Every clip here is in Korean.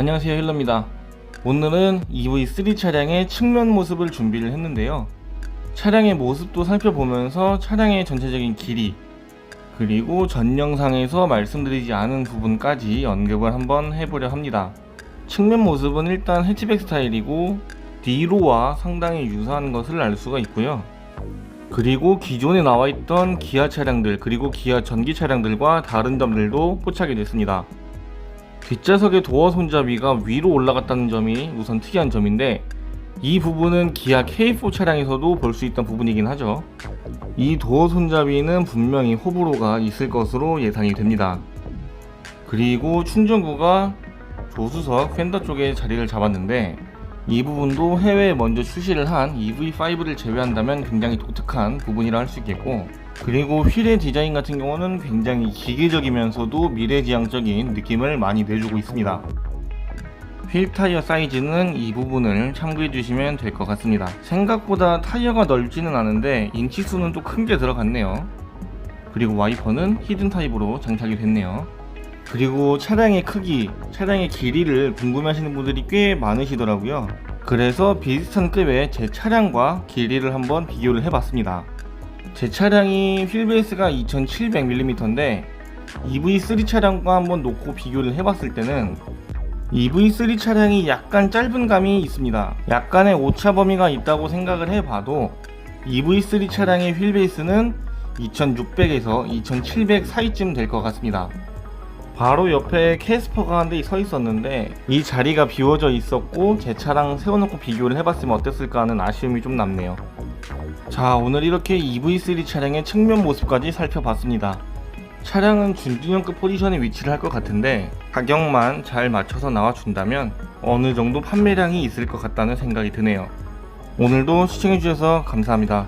안녕하세요 힐러입니다. 오늘은 EV3 차량의 측면 모습을 준비를 했는데요. 차량의 모습도 살펴보면서 차량의 전체적인 길이 그리고 전 영상에서 말씀드리지 않은 부분까지 언급을 한번 해보려 합니다. 측면 모습은 일단 해치백 스타일이고 뒤로와 상당히 유사한 것을 알 수가 있고요. 그리고 기존에 나와 있던 기아 차량들 그리고 기아 전기 차량들과 다른 점들도 포착이 됐습니다 뒷좌석의 도어 손잡이가 위로 올라갔다는 점이 우선 특이한 점인데 이 부분은 기아 K4 차량에서도 볼 수 있던 부분이긴 하죠. 이 도어 손잡이는 분명히 호불호가 있을 것으로 예상이 됩니다. 그리고 충전구가 조수석 펜더 쪽에 자리를 잡았는데 이 부분도 해외에 먼저 출시를 한 EV5를 제외한다면 굉장히 독특한 부분이라 할 수 있겠고 그리고 휠의 디자인 같은 경우는 굉장히 기계적이면서도 미래지향적인 느낌을 많이 내주고 있습니다. 휠 타이어 사이즈는 이 부분을 참고해 주시면 될 것 같습니다. 생각보다 타이어가 넓지는 않은데 인치수는 또 큰 게 들어갔네요. 그리고 와이퍼는 히든 타입으로 장착이 됐네요. 그리고 차량의 크기, 차량의 길이를 궁금해하시는 분들이 꽤 많으시더라고요. 그래서 비슷한 급의 제 차량과 길이를 한번 비교를 해봤습니다. 제 차량이 휠베이스가 2700mm인데 EV3 차량과 한번 놓고 비교를 해봤을 때는 EV3 차량이 약간 짧은 감이 있습니다. 약간의 오차 범위가 있다고 생각을 해봐도 EV3 차량의 휠베이스는 2600에서 2700 사이쯤 될 것 같습니다. 바로 옆에 캐스퍼가 한 대 서 있었는데 이 자리가 비워져 있었고 제 차랑 세워놓고 비교를 해봤으면 어땠을까 하는 아쉬움이 좀 남네요. 자 오늘 이렇게 EV3 차량의 측면 모습까지 살펴봤습니다. 차량은 준중형급 포지션에 위치를 할 것 같은데 가격만 잘 맞춰서 나와준다면 어느 정도 판매량이 있을 것 같다는 생각이 드네요. 오늘도 시청해주셔서 감사합니다.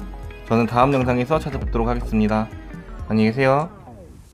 저는 다음 영상에서 찾아뵙도록 하겠습니다. 안녕히 계세요.